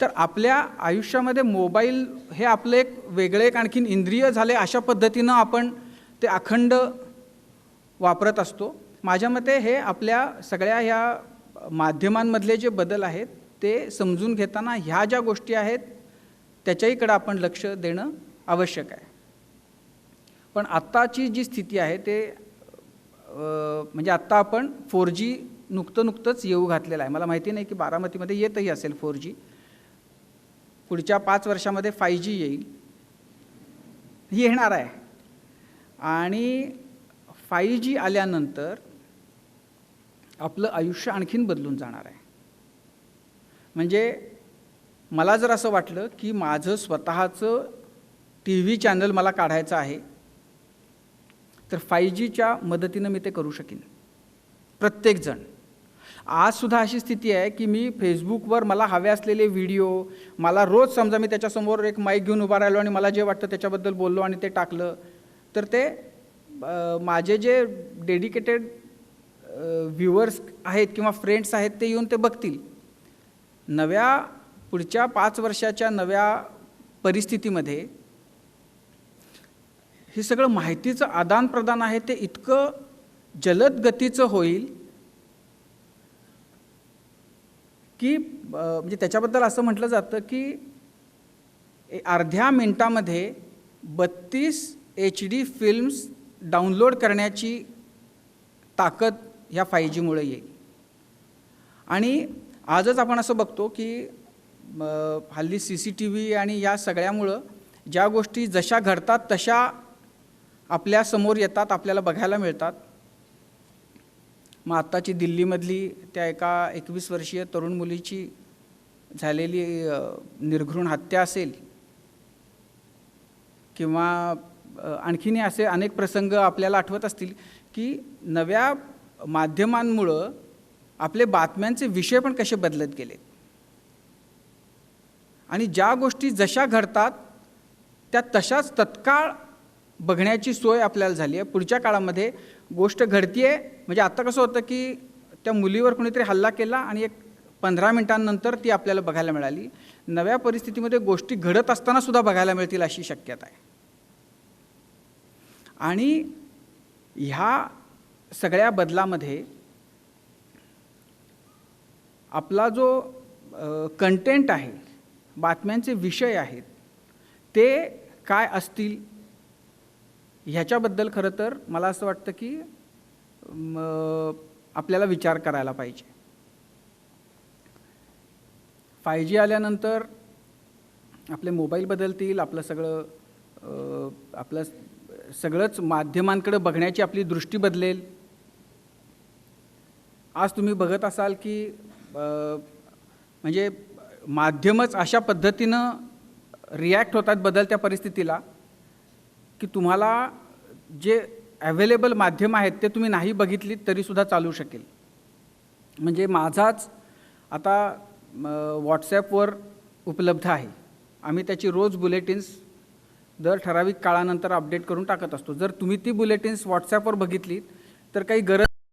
तर आपल्या आयुष्यामध्ये मोबाईल हे आपलं एक वेगळे एक आणखीन इंद्रिय झाले अशा पद्धतीनं आपण ते अखंड वापरत असतो. माझ्या मते हे आपल्या सगळ्या ह्या माध्यमांमधले जे बदल आहेत ते समजून घेताना ह्या ज्या गोष्टी आहेत त्याच्याहीकडं आपण लक्ष देणं आवश्यक आहे. पण आत्ताची जी स्थिती आहे ते म्हणजे आत्ता आपण फोर जी नुकतं नुकतंच येऊ घातलेलं आहे. मला माहिती नाही की बारामतीमध्ये येतही असेल फोर जी. पुढच्या पाच वर्षामध्ये फाय जी येईल. ही येणार आहे. आणि फाय जी आल्यानंतर आपलं आयुष्य आणखीन बदलून जाणार आहे. म्हणजे मला जर असं वाटलं की माझं स्वतःचं टी व्ही चॅनल मला काढायचं आहे तर फाय जीच्या मदतीनं मी ते करू शकेन. प्रत्येकजण. आजसुद्धा अशी स्थिती आहे की मी फेसबुकवर मला हवे असलेले व्हिडिओ मला रोज समजा मी त्याच्यासमोर एक माईक घेऊन उभा राहिलो आणि मला जे वाटतं त्याच्याबद्दल बोललो आणि ते टाकलं तर ते माझे जे डेडिकेटेड व्ह्युअर्स आहेत किंवा फ्रेंड्स आहेत ते येऊन ते बघतील. नव्या पुढच्या पाच वर्षाच्या नव्या परिस्थितीमध्ये हे सगळं माहितीचं आदानप्रदान आहे ते इतकं जलद गतीचं होईल की म्हणजे त्याच्याबद्दल असं म्हटलं जातं की ए- अर्ध्या मिनटामध्ये बत्तीस एच डी फिल्म्स डाउनलोड करण्याची ताकद ह्या फाय जीमुळे येईल. आणि आजच आपण असं बघतो की हल्ली सी सी टी व्ही आणि या सगळ्यामुळं ज्या गोष्टी जशा घडतात तशा आपल्यासमोर येतात आपल्याला बघायला मिळतात. मग आत्ताची दिल्लीमधली त्या एका एकवीस वर्षीय तरुण मुलीची झालेली निर्घृण हत्या असेल किंवा अ, आणखीनही असे अनेक प्रसंग आपल्याला आठवत असतील की नव्या माध्यमांमुळं आपले बातम्यांचे विषय पण कसे बदलत गेलेत. आणि ज्या गोष्टी जशा घडतात त्या तशाच तत्काळ बघण्याची सोय आपल्याला झाली आहे. पुढच्या काळामध्ये गोष्ट घडतीये. म्हणजे आत्ता कसं होतं की त्या मुलीवर कोणीतरी हल्ला केला आणि एक पंधरा मिनिटांनंतर ती आपल्याला बघायला मिळाली. नव्या परिस्थितीमध्ये गोष्टी घडत असताना सुद्धा बघायला मिळतील अशी शक्यता आहे. आणि ह्या सगळ्या बदलामध्ये आपला जो कंटेंट आहे बातम्यांचे विषय आहेत ते काय असतील? ह्याच्याबद्दल खरं तर मला असं वाटतं की आपल्याला विचार करायला पाहिजे. फाय जी आल्यानंतर आपले मोबाईल बदलतील आपलं सगळं आपलं सगळंच माध्यमांकडे बघण्याची आपली दृष्टी बदलेल. आज तुम्ही बघत असाल की म्हणजे माध्यमच अशा पद्धतीनं रिॲक्ट होतात बदलत्या परिस्थितीला. की तुम्हाला जे ॲवेलेबल माध्यम आहेत ते तुम्ही नाही बघितलीत तरीसुद्धा चालू शकेल. म्हणजे माझाच आता व्हॉट्सॲपवर उपलब्ध आहे. आम्ही त्याची रोज बुलेटिन्स दर ठराविक काळानंतर अपडेट करून टाकत असतो. जर तुम्ही ती बुलेटिन्स व्हॉट्सॲपवर बघितली तर काही गरज